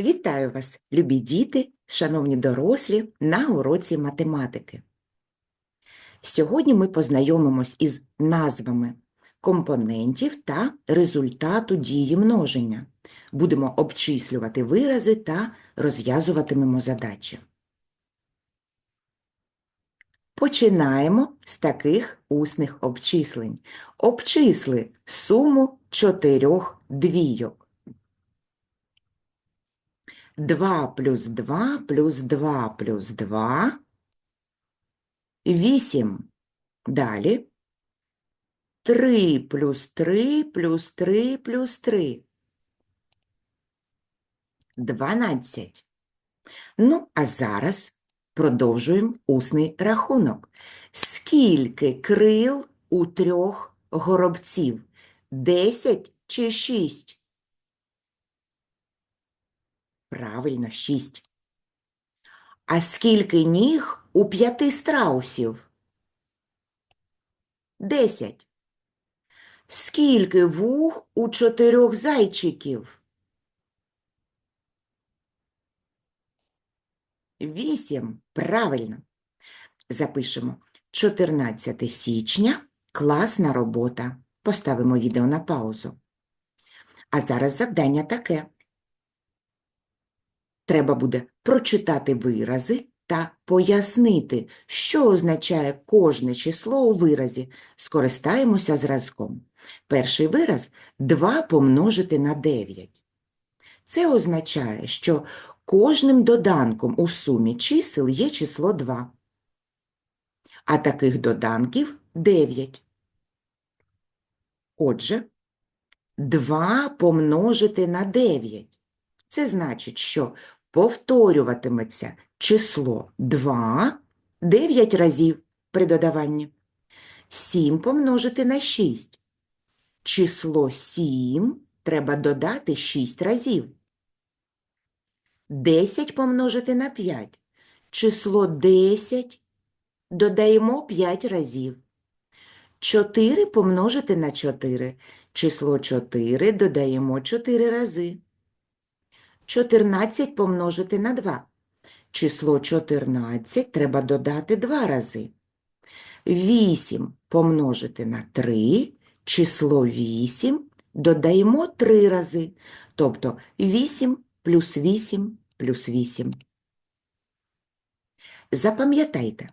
Вітаю вас, любі діти, шановні дорослі, на уроці математики. Сьогодні ми познайомимось із назвами компонентів та результату дії множення. Будемо обчислювати вирази та розв'язуватимемо задачі. Починаємо з таких усних обчислень. Обчисли суму чотирьох двійок. 2 плюс 2 плюс 2 плюс 2 – 8. Далі 3 плюс 3 плюс 3 плюс 3 – 12. Ну, а зараз продовжуємо усний рахунок. Скільки крил у трьох горобців? 10 чи 6? Правильно, шість. А скільки ніг у п'яти страусів? Десять. Скільки вух у чотирьох зайчиків? Вісім. Правильно. Запишемо. 14 січня. Класна робота. Поставимо відео на паузу. А зараз завдання таке. Треба буде прочитати вирази та пояснити, що означає кожне число у виразі. Скористаємося зразком. Перший вираз 2 помножити на 9. Це означає, що кожним доданком у сумі чисел є число 2. А таких доданків 9. Отже, 2 помножити на 9. Це значить, що повторюватиметься число 2 9 разів при додаванні. 7 помножити на 6. Число 7 треба додати 6 разів. 10 помножити на 5. Число 10 додаємо 5 разів. 4 помножити на 4. Число 4 додаємо 4 рази. 14 помножити на 2. Число 14 треба додати 2 рази. 8 помножити на 3. Число 8 додаємо 3 рази. Тобто 8 плюс 8 плюс 8. Запам'ятайте,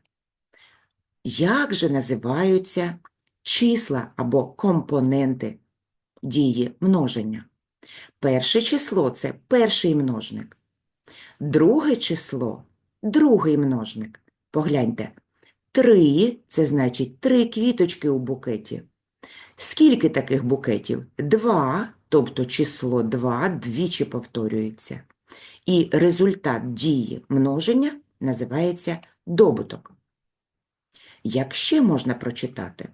як же називаються числа або компоненти дії множення? Перше число це перший множник. Друге число другий множник. Погляньте. Три це значить три квіточки у букеті. Скільки таких букетів? Два, тобто число 2 двічі повторюється. І результат дії множення називається добуток. Як ще можна прочитати?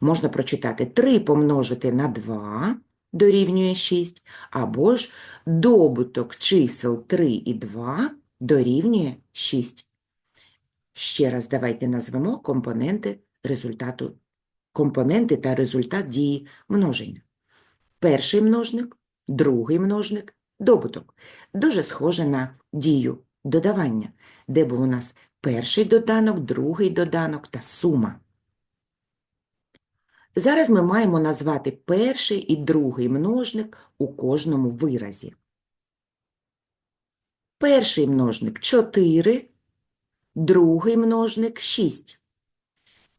Можна прочитати 3 помножити на 2 дорівнює 6, або ж добуток чисел 3 і 2 дорівнює 6. Ще раз давайте назвемо компоненти результату, компоненти та результат дії множення. Перший множник, другий множник, добуток. Дуже схоже на дію додавання, де був у нас перший доданок, другий доданок та сума. Зараз ми маємо назвати перший і другий множник у кожному виразі. Перший множник 4, другий множник 6.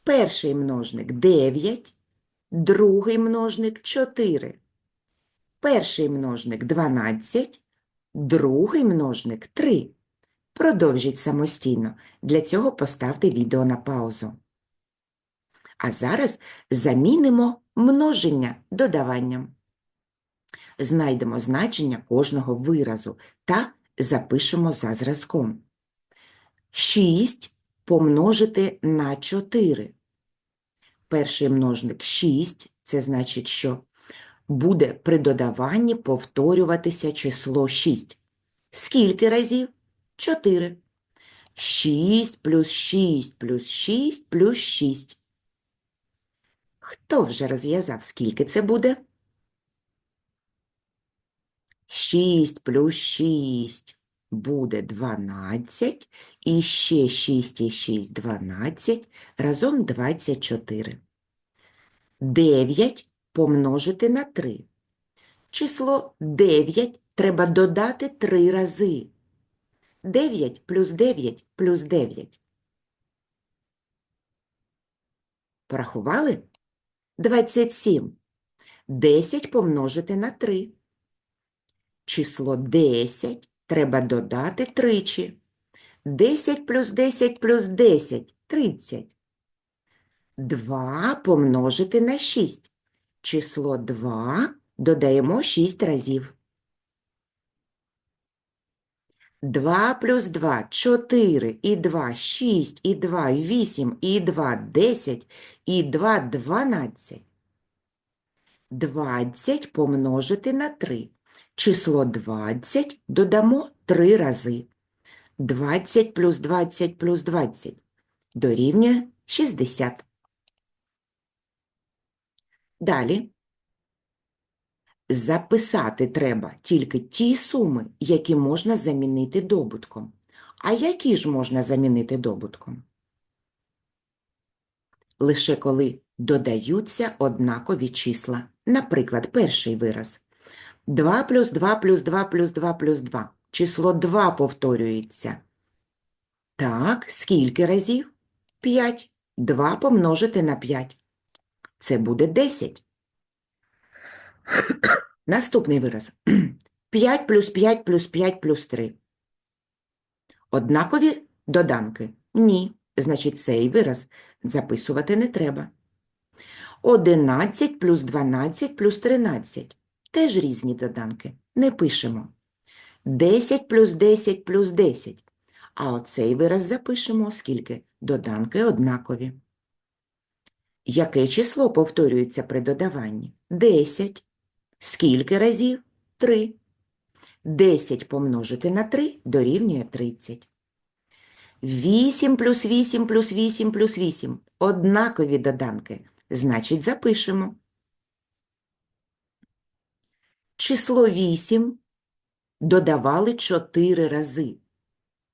Перший множник 9, другий множник 4. Перший множник 12, другий множник 3. Продовжіть самостійно. Для цього поставте відео на паузу. А зараз замінимо множення додаванням. Знайдемо значення кожного виразу та запишемо за зразком. 6 помножити на 4. Перший множник 6, це значить, що буде при додаванні повторюватися число 6. Скільки разів? 4. 6 плюс 6 плюс 6 плюс 6. Хто вже розв'язав, скільки це буде? 6 плюс 6 буде 12, і ще 6 і 6 – 12, разом 24. 9 помножити на 3. Число 9 треба додати 3 рази. 9 плюс 9 плюс 9. Порахували? 27. 10 помножити на 3. Число 10 треба додати тричі. 10 плюс 10 плюс 10 – 30. 2 помножити на 6. Число 2 додаємо 6 разів. 2 плюс 2 – 4, і 2 – 6, і 2 – 8, і 2 – 10, і 2 – 12. 20 помножити на 3. Число 20 додамо 3 рази. 20 плюс 20 плюс 20 дорівнює 60. Далі. Записати треба тільки ті суми, які можна замінити добутком. А які ж можна замінити добутком? Лише коли додаються однакові числа. Наприклад, перший вираз. 2 плюс 2 плюс 2 плюс 2 плюс 2. Число 2 повторюється. Так, скільки разів? 5. 2 помножити на 5. Це буде 10. Наступний вираз. 5 плюс 5 плюс 5 плюс 3. Однакові доданки? Ні. Значить, цей вираз записувати не треба. 11 плюс 12 плюс 13. Теж різні доданки. Не пишемо. 10 плюс 10 плюс 10. А оцей вираз запишемо, оскільки доданки однакові. Яке число повторюється при додаванні? 10. Скільки разів? 3. 10 помножити на 3 дорівнює 30. 8 плюс 8 плюс 8 плюс 8. Однакові доданки. Значить, запишемо. Число 8 додавали 4 рази.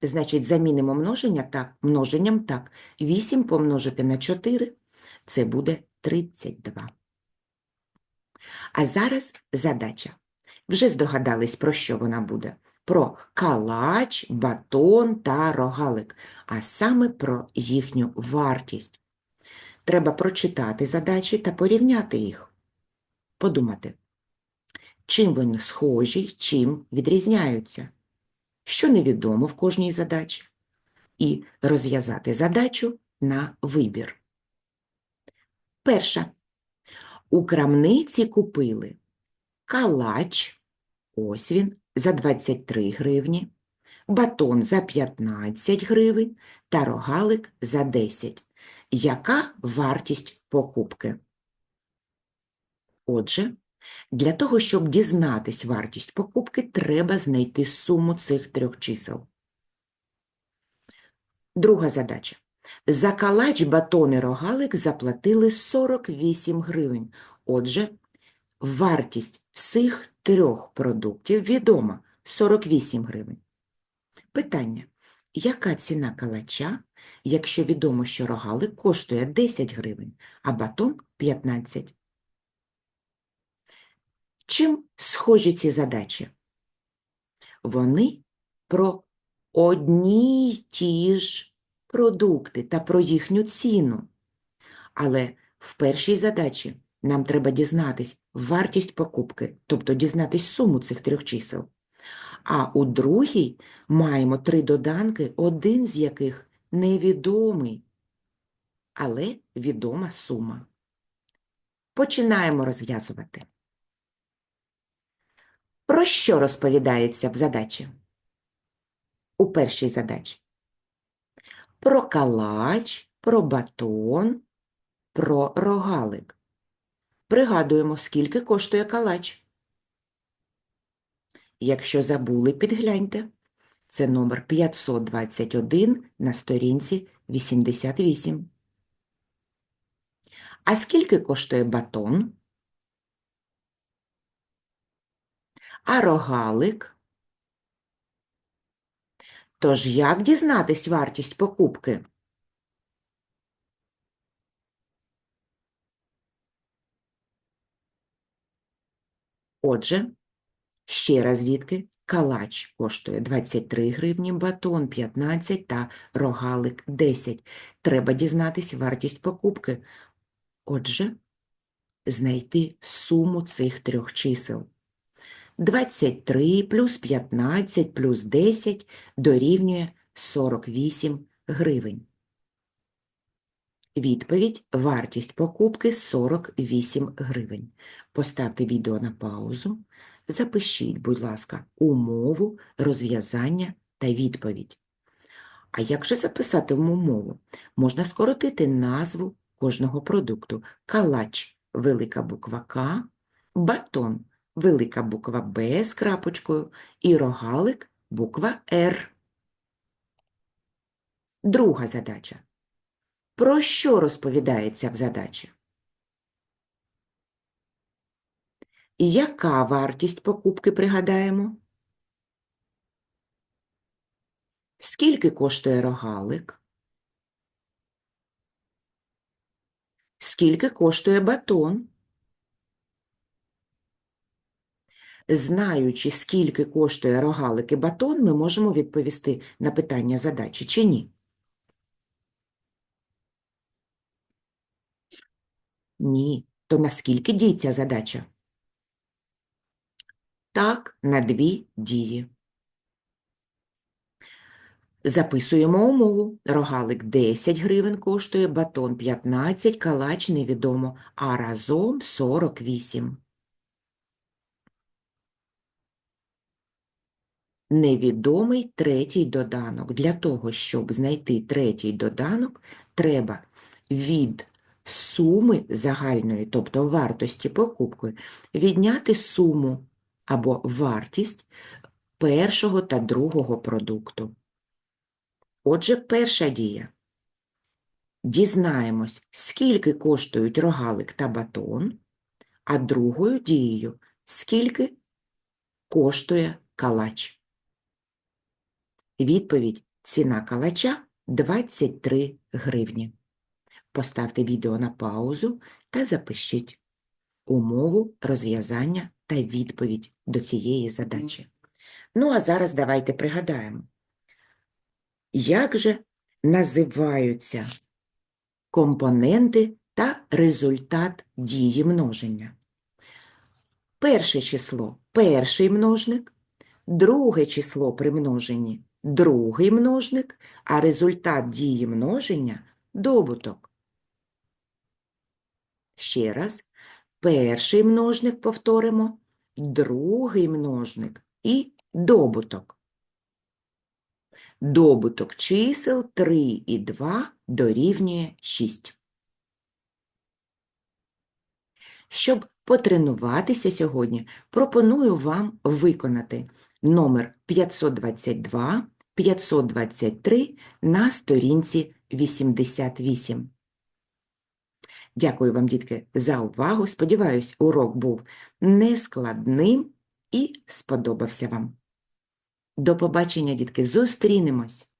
Значить, замінимо множення так, множенням так. 8 помножити на 4 – це буде 32. А зараз задача. Вже здогадались, про що вона буде? Про калач, батон та рогалик, а саме про їхню вартість. Треба прочитати задачі та порівняти їх. Подумати, чим вони схожі, чим відрізняються, що невідомо в кожній задачі, і розв'язати задачу на вибір. Перша. У крамниці купили калач, ось він, за 23 гривні, батон за 15 гривень та рогалик за 10. Яка вартість покупки? Отже, для того, щоб дізнатись вартість покупки, треба знайти суму цих трьох чисел. Друга задача. За калач, батон і рогалик заплатили 48 гривень. Отже, вартість всіх трьох продуктів відома – 48 гривень. Питання. Яка ціна калача, якщо відомо, що рогалик коштує 10 гривень, а батон – 15? Чим схожі ці задачі? Вони про одні й ті ж продукти та про їхню ціну. Але в першій задачі нам треба дізнатись вартість покупки, тобто дізнатись суму цих трьох чисел. А у другій маємо три доданки, один з яких невідомий, але відома сума. Починаємо розв'язувати. Про що розповідається в задачі? У першій задачі. Про калач, про батон, про рогалик. Пригадуємо, скільки коштує калач. Якщо забули, підгляньте. Це номер 521 на сторінці 88. А скільки коштує батон? А рогалик? Тож як дізнатись вартість покупки? Отже, ще раз, дітки, калач коштує 23 гривні, батон 15 та рогалик 10. Треба дізнатись вартість покупки. Отже, знайти суму цих трьох чисел. 23 плюс 15 плюс 10 дорівнює 48 гривень. Відповідь – вартість покупки 48 гривень. Поставте відео на паузу, запишіть, будь ласка, умову, розв'язання та відповідь. А як же записати умову? Можна скоротити назву кожного продукту. Калач – велика буква К, батон – велика буква Б з крапочкою і рогалик – буква Р. Друга задача. Про що розповідається в задачі? Яка вартість покупки пригадаємо? Скільки коштує рогалик? Скільки коштує батон? Знаючи, скільки коштує рогалик і батон, ми можемо відповісти на питання задачі чи ні? Ні. То наскільки ця задача? Так, на дві дії. Записуємо умову. Рогалик 10 гривень коштує, батон 15, калач невідомо, а разом 48. Невідомий третій доданок. Для того, щоб знайти третій доданок, треба від суми загальної, тобто вартості покупки, відняти суму або вартість першого та другого продукту. Отже, перша дія. Дізнаємось, скільки коштують рогалик та батон, а другою дією, скільки коштує калач. Відповідь ціна калача 23 гривні. Поставте відео на паузу та запишіть умову, розв'язання та відповідь до цієї задачі. Ну, а зараз давайте пригадаємо, як же називаються компоненти та результат дії множення. Перше число – перший множник, друге число при множенні – другий множник, а результат дії множення – добуток. Ще раз, перший множник повторимо, другий множник і добуток. Добуток чисел 3 і 2 дорівнює 6. Щоб потренуватися сьогодні, пропоную вам виконати номер 522, 523 на сторінці 88. Дякую вам, дітки, за увагу. Сподіваюсь, урок був нескладним і сподобався вам. До побачення, дітки, зустрінемось!